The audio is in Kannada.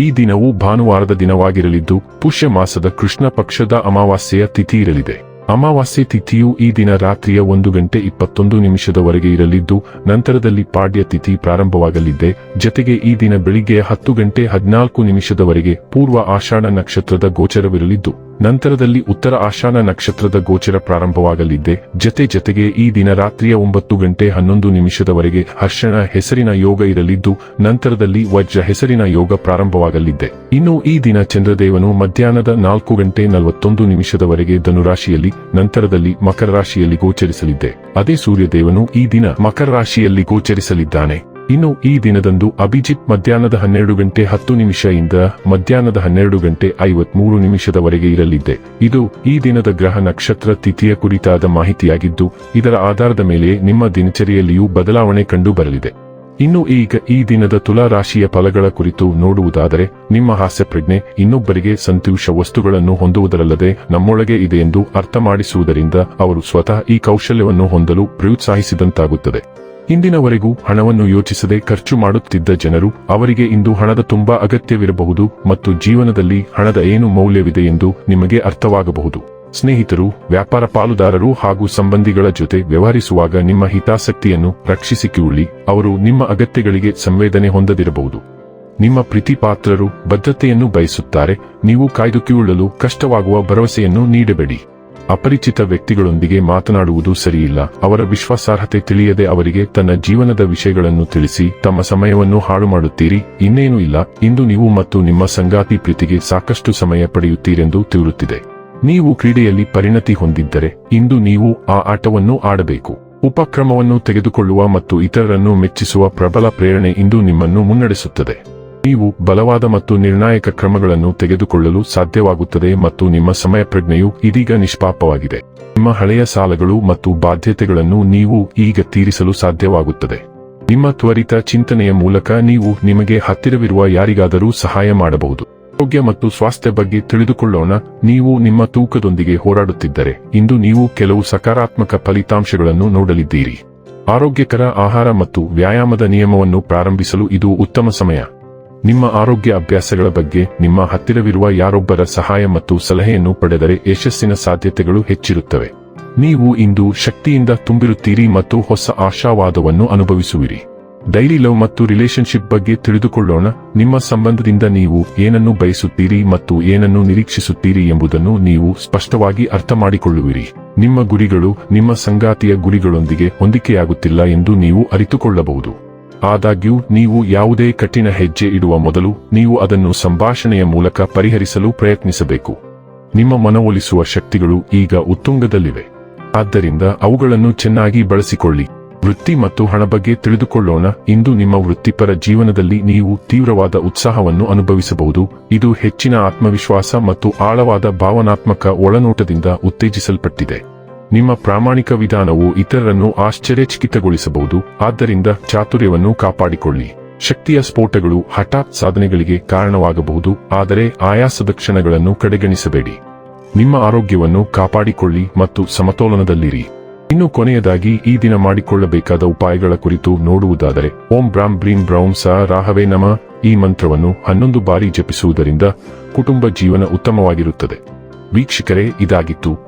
ಈ ದಿನವು ಭಾನುವಾರದ ದಿನವಾಗಿರಲಿದ್ದು, ಪುಷ್ಯ ಮಾಸದ ಕೃಷ್ಣ ಪಕ್ಷದ ಅಮಾವಾಸ್ಯೆಯ ತಿಥಿ ಇರಲಿದೆ. ಅಮಾವಾಸ್ಯೆ ತಿಥಿಯು ಈ ದಿನ ರಾತ್ರಿಯ ಒಂದು ಗಂಟೆ ಇಪ್ಪತ್ತೊಂದು ನಿಮಿಷದವರೆಗೆ ಇರಲಿದ್ದು, ನಂತರದಲ್ಲಿ ಪಾಡ್ಯ ತಿಥಿ ಪ್ರಾರಂಭವಾಗಲಿದೆ. ಜತೆಗೆ ಈ ದಿನ ಬೆಳಿಗ್ಗೆ ಹತ್ತು ಗಂಟೆ ಹದಿನಾಲ್ಕು ನಿಮಿಷದವರೆಗೆ ಪೂರ್ವ ಆಷಾಢ ನಕ್ಷತ್ರದ ಗೋಚರವಿರಲಿದ್ದು ನಂತರದಲ್ಲಿ ಉತ್ತರ ಆಶಾನ ನಕ್ಷತ್ರದ ಗೋಚರ ಪ್ರಾರಂಭವಾಗಲಿದೆ. ಜತೆ ಜತೆಗೆ ಈ ದಿನ ರಾತ್ರಿಯ ಒಂಬತ್ತು ಗಂಟೆ ಹನ್ನೊಂದು ನಿಮಿಷದವರೆಗೆ ಹರ್ಷಣ ಹೆಸರಿನ ಯೋಗ ಇರಲಿದ್ದು, ನಂತರದಲ್ಲಿ ವಜ್ರ ಹೆಸರಿನ ಯೋಗ ಪ್ರಾರಂಭವಾಗಲಿದೆ. ಇನ್ನು ಈ ದಿನ ಚಂದ್ರದೇವನು ಮಧ್ಯಾಹ್ನದ ನಾಲ್ಕು ಗಂಟೆ ನಲವತ್ತೊಂದು ನಿಮಿಷದವರೆಗೆ ಧನುರಾಶಿಯಲ್ಲಿ, ನಂತರದಲ್ಲಿ ಮಕರ ರಾಶಿಯಲ್ಲಿ ಗೋಚರಿಸಲಿದ್ದೆ ಅದೇ ಸೂರ್ಯದೇವನು ಈ ದಿನ ಮಕರ ರಾಶಿಯಲ್ಲಿ ಗೋಚರಿಸಲಿದ್ದಾನೆ. ಇನ್ನು ಈ ದಿನದಂದು ಅಭಿಜಿತ್ ಮಧ್ಯಾಹ್ನದ ಹನ್ನೆರಡು ಗಂಟೆ ಹತ್ತು ನಿಮಿಷದಿಂದ ಮಧ್ಯಾಹ್ನದ ಹನ್ನೆರಡು ಗಂಟೆ ಐವತ್ಮೂರು ನಿಮಿಷದವರೆಗೆ ಇರಲಿದೆ. ಇದು ಈ ದಿನದ ಗ್ರಹ ನಕ್ಷತ್ರ ತಿಥಿಯ ಕುರಿತಾದ ಮಾಹಿತಿಯಾಗಿದ್ದು, ಇದರ ಆಧಾರದ ಮೇಲೆ ನಿಮ್ಮ ದಿನಚರಿಯಲ್ಲಿಯೂ ಬದಲಾವಣೆ ಕಂಡು ಬರಲಿದೆ ಇನ್ನು ಈಗ ಈ ದಿನದ ತುಲಾ ರಾಶಿಯ ಫಲಗಳ ಕುರಿತು ನೋಡುವುದಾದರೆ, ನಿಮ್ಮ ಹಾಸ್ಯ ಪ್ರಜ್ಞೆ ಇನ್ನೊಬ್ಬರಿಗೆ ಸಂತೋಷ ವಸ್ತುಗಳನ್ನು ಹೊಂದುವುದರಲ್ಲದೆ ನಮ್ಮೊಳಗೆ ಇದೆ ಎಂದು ಅರ್ಥ ಮಾಡಿಸುವುದರಿಂದ ಅವರು ಸ್ವತಃ ಈ ಕೌಶಲ್ಯವನ್ನು ಹೊಂದಲು ಪ್ರೋತ್ಸಾಹಿಸಿದಂತಾಗುತ್ತದೆ. ಇಂದಿನವರೆಗೂ ಹಣವನ್ನು ಯೋಚಿಸದೆ ಖರ್ಚು ಮಾಡುತ್ತಿದ್ದ ಜನರು ಅವರಿಗೆ ಇಂದು ಹಣದ ತುಂಬಾ ಅಗತ್ಯವಿರಬಹುದು ಮತ್ತು ಜೀವನದಲ್ಲಿ ಹಣದ ಏನು ಮೌಲ್ಯವಿದೆ ಎಂದು ನಿಮಗೆ ಅರ್ಥವಾಗಬಹುದು. ಸ್ನೇಹಿತರು, ವ್ಯಾಪಾರ ಪಾಲುದಾರರು ಹಾಗೂ ಸಂಬಂಧಿಗಳ ಜೊತೆ ವ್ಯವಹರಿಸುವಾಗ ನಿಮ್ಮ ಹಿತಾಸಕ್ತಿಯನ್ನು ರಕ್ಷಿಸಿಕೊಳ್ಳಿ ಅವರು ನಿಮ್ಮ ಅಗತ್ಯಗಳಿಗೆ ಸಂವೇದನೆ ಹೊಂದದಿರಬಹುದು. ನಿಮ್ಮ ಪ್ರೀತಿಪಾತ್ರರು ಬದ್ಧತೆಯನ್ನು ಬಯಸುತ್ತಾರೆ, ನೀವು ಕಾಯ್ದುಕೊಳ್ಳಲು ಕಷ್ಟವಾಗುವ ಭರವಸೆಯನ್ನು ನೀಡಬೇಡಿ. ಅಪರಿಚಿತ ವ್ಯಕ್ತಿಗಳೊಂದಿಗೆ ಮಾತನಾಡುವುದು ಸರಿಯಿಲ್ಲ. ಅವರ ವಿಶ್ವಾಸಾರ್ಹತೆ ತಿಳಿಯದೆ ಅವರಿಗೆ ತನ್ನ ಜೀವನದ ವಿಷಯಗಳನ್ನು ತಿಳಿಸಿ, ತಮ್ಮ ಸಮಯವನ್ನು ಹಾಳು ಮಾಡುತ್ತೀರಿ ಇನ್ನೇನೂ ಇಲ್ಲ. ಇಂದು ನೀವು ಮತ್ತು ನಿಮ್ಮ ಸಂಗಾತಿ ಪ್ರೀತಿಗೆ ಸಾಕಷ್ಟು ಸಮಯ ಪಡೆಯುತ್ತೀರೆಂದು ತಿಳಿಯುತ್ತಿದೆ. ನೀವು ಕ್ರೀಡೆಯಲ್ಲಿ ಪರಿಣತಿ ಹೊಂದಿದ್ದರೆ, ಇಂದು ನೀವು ಆ ಆಟವನ್ನು ಆಡಬೇಕು. ಉಪಕ್ರಮವನ್ನು ತೆಗೆದುಕೊಳ್ಳುವ ಮತ್ತು ಇತರರನ್ನು ಮೆಚ್ಚಿಸುವ ಪ್ರಬಲ ಪ್ರೇರಣೆ ಇಂದು ನಿಮ್ಮನ್ನು ಮುನ್ನಡೆಸುತ್ತದೆ. ನೀವು ಬಲವಾದ ಮತ್ತು ನಿರ್ಣಾಯಕ ಕ್ರಮಗಳನ್ನು ತೆಗೆದುಕೊಳ್ಳಲು ಸಾಧ್ಯವಾಗುತ್ತದೆ ಮತ್ತು ನಿಮ್ಮ ಸಮಯ ಪ್ರಜ್ಞೆಯು ಇದೀಗ ನಿಷ್ಪಾಪವಾಗಿದೆ. ನಿಮ್ಮ ಹಳೆಯ ಸಾಲಗಳು ಮತ್ತು ಬಾಧ್ಯತೆಗಳನ್ನು ನೀವು ಈಗ ತೀರಿಸಲು ಸಾಧ್ಯವಾಗುತ್ತದೆ. ನಿಮ್ಮ ತ್ವರಿತ ಚಿಂತನೆಯ ಮೂಲಕ ನೀವು ನಿಮಗೆ ಹತ್ತಿರವಿರುವ ಯಾರಿಗಾದರೂ ಸಹಾಯ ಮಾಡಬಹುದು. ಆರೋಗ್ಯ ಮತ್ತು ಸ್ವಾಸ್ಥ್ಯ ಬಗ್ಗೆ ತಿಳಿದುಕೊಳ್ಳೋಣ. ನೀವು ನಿಮ್ಮ ತೂಕದೊಂದಿಗೆ ಹೋರಾಡುತ್ತಿದ್ದರೆ, ಇಂದು ನೀವು ಕೆಲವು ಸಕಾರಾತ್ಮಕ ಫಲಿತಾಂಶಗಳನ್ನು ನೋಡಲಿದ್ದೀರಿ. ಆರೋಗ್ಯಕರ ಆಹಾರ ಮತ್ತು ವ್ಯಾಯಾಮದ ನಿಯಮವನ್ನು ಪ್ರಾರಂಭಿಸಲು ಇದು ಉತ್ತಮ ಸಮಯ. ನಿಮ್ಮ ಆರೋಗ್ಯ ಅಭ್ಯಾಸಗಳ ಬಗ್ಗೆ ನಿಮ್ಮ ಹತ್ತಿರವಿರುವ ಯಾರೊಬ್ಬರ ಸಹಾಯ ಮತ್ತು ಸಲಹೆಯನ್ನು ಪಡೆದರೆ ಯಶಸ್ಸಿನ ಸಾಧ್ಯತೆಗಳು ಹೆಚ್ಚಿರುತ್ತವೆ. ನೀವು ಇಂದು ಶಕ್ತಿಯಿಂದ ತುಂಬಿರುತ್ತೀರಿ ಮತ್ತು ಹೊಸ ಆಶಾವಾದವನ್ನು ಅನುಭವಿಸುವಿರಿ. ಡೈಲಿ ಲವ್ ಮತ್ತು ರಿಲೇಶನ್ಶಿಪ್ ಬಗ್ಗೆ ತಿಳಿದುಕೊಳ್ಳೋಣ. ನಿಮ್ಮ ಸಂಬಂಧದಿಂದ ನೀವು ಏನನ್ನು ಬಯಸುತ್ತೀರಿ ಮತ್ತು ಏನನ್ನು ನಿರೀಕ್ಷಿಸುತ್ತೀರಿ ಎಂಬುದನ್ನು ನೀವು ಸ್ಪಷ್ಟವಾಗಿ ಅರ್ಥ ಮಾಡಿಕೊಳ್ಳುವಿರಿ ನಿಮ್ಮ ಗುರಿಗಳು ನಿಮ್ಮ ಸಂಗಾತಿಯ ಗುರಿಗಳೊಂದಿಗೆ ಹೊಂದಿಕೆಯಾಗುತ್ತಿಲ್ಲ ಎಂದು ನೀವು ಅರಿತುಕೊಳ್ಳಬಹುದು. ಆದಾಗ್ಯೂ, ನೀವು ಯಾವುದೇ ಕಠಿಣ ಹೆಜ್ಜೆ ಇಡುವ ಮೊದಲು, ನೀವು ಅದನ್ನು ಸಂಭಾಷಣೆಯ ಮೂಲಕ ಪರಿಹರಿಸಲು ಪ್ರಯತ್ನಿಸಬೇಕು. ನಿಮ್ಮ ಮನವೊಲಿಸುವ ಶಕ್ತಿಗಳು ಈಗ ಉತ್ತುಂಗದಲ್ಲಿವೆ. ಆದ್ದರಿಂದ ಅವುಗಳನ್ನು ಚೆನ್ನಾಗಿ ಬಳಸಿಕೊಳ್ಳಿ. ವೃತ್ತಿ ಮತ್ತು ಹಣ ಬಗ್ಗೆ ತಿಳಿದುಕೊಳ್ಳೋಣ. ಇಂದು ನಿಮ್ಮ ವೃತ್ತಿಪರ ಜೀವನದಲ್ಲಿ ನೀವು ತೀವ್ರವಾದ ಉತ್ಸಾಹವನ್ನು ಅನುಭವಿಸಬಹುದು. ಇದು ಹೆಚ್ಚಿನ ಆತ್ಮವಿಶ್ವಾಸ ಮತ್ತು ಆಳವಾದ ಭಾವನಾತ್ಮಕ ಒಳನೋಟದಿಂದ ಉತ್ತೇಜಿಸಲ್ಪಟ್ಟಿದೆ. ನಿಮ್ಮ ಪ್ರಾಮಾಣಿಕ ವಿಧಾನವು ಇತರರನ್ನು ಆಶ್ಚರ್ಯಚಕಿತಗೊಳಿಸಬಹುದು. ಆದ್ದರಿಂದ ಚಾತುರ್ಯವನ್ನು ಕಾಪಾಡಿಕೊಳ್ಳಿ. ಶಕ್ತಿಯ ಸ್ಫೋಟಗಳು ಹಠಾತ್ ಸಾಧನೆಗಳಿಗೆ ಕಾರಣವಾಗಬಹುದು. ಆದರೆ ಆಯಾಸದ ಕ್ಷಣಗಳನ್ನು ಕಡೆಗಣಿಸಬೇಡಿ. ನಿಮ್ಮ ಆರೋಗ್ಯವನ್ನು ಕಾಪಾಡಿಕೊಳ್ಳಿ ಮತ್ತು ಸಮತೋಲನದಲ್ಲಿರಿ. ಇನ್ನು ಕೊನೆಯದಾಗಿ ಈ ದಿನ ಮಾಡಿಕೊಳ್ಳಬೇಕಾದ ಉಪಾಯಗಳ ಕುರಿತು ನೋಡುವುದಾದರೆ, ಓಂ ಬ್ರಾಂ ಬ್ರೀಂ ಬ್ರೌಂ ಸ ರಾಹವೇ ನಮ. ಈ ಮಂತ್ರವನ್ನು ಹನ್ನೊಂದು ಬಾರಿ ಜಪಿಸುವುದರಿಂದ ಕುಟುಂಬ ಜೀವನ ಉತ್ತಮವಾಗಿರುತ್ತದೆ. ವೀಕ್ಷಕರೇ, ಇದಾಗಿತ್ತು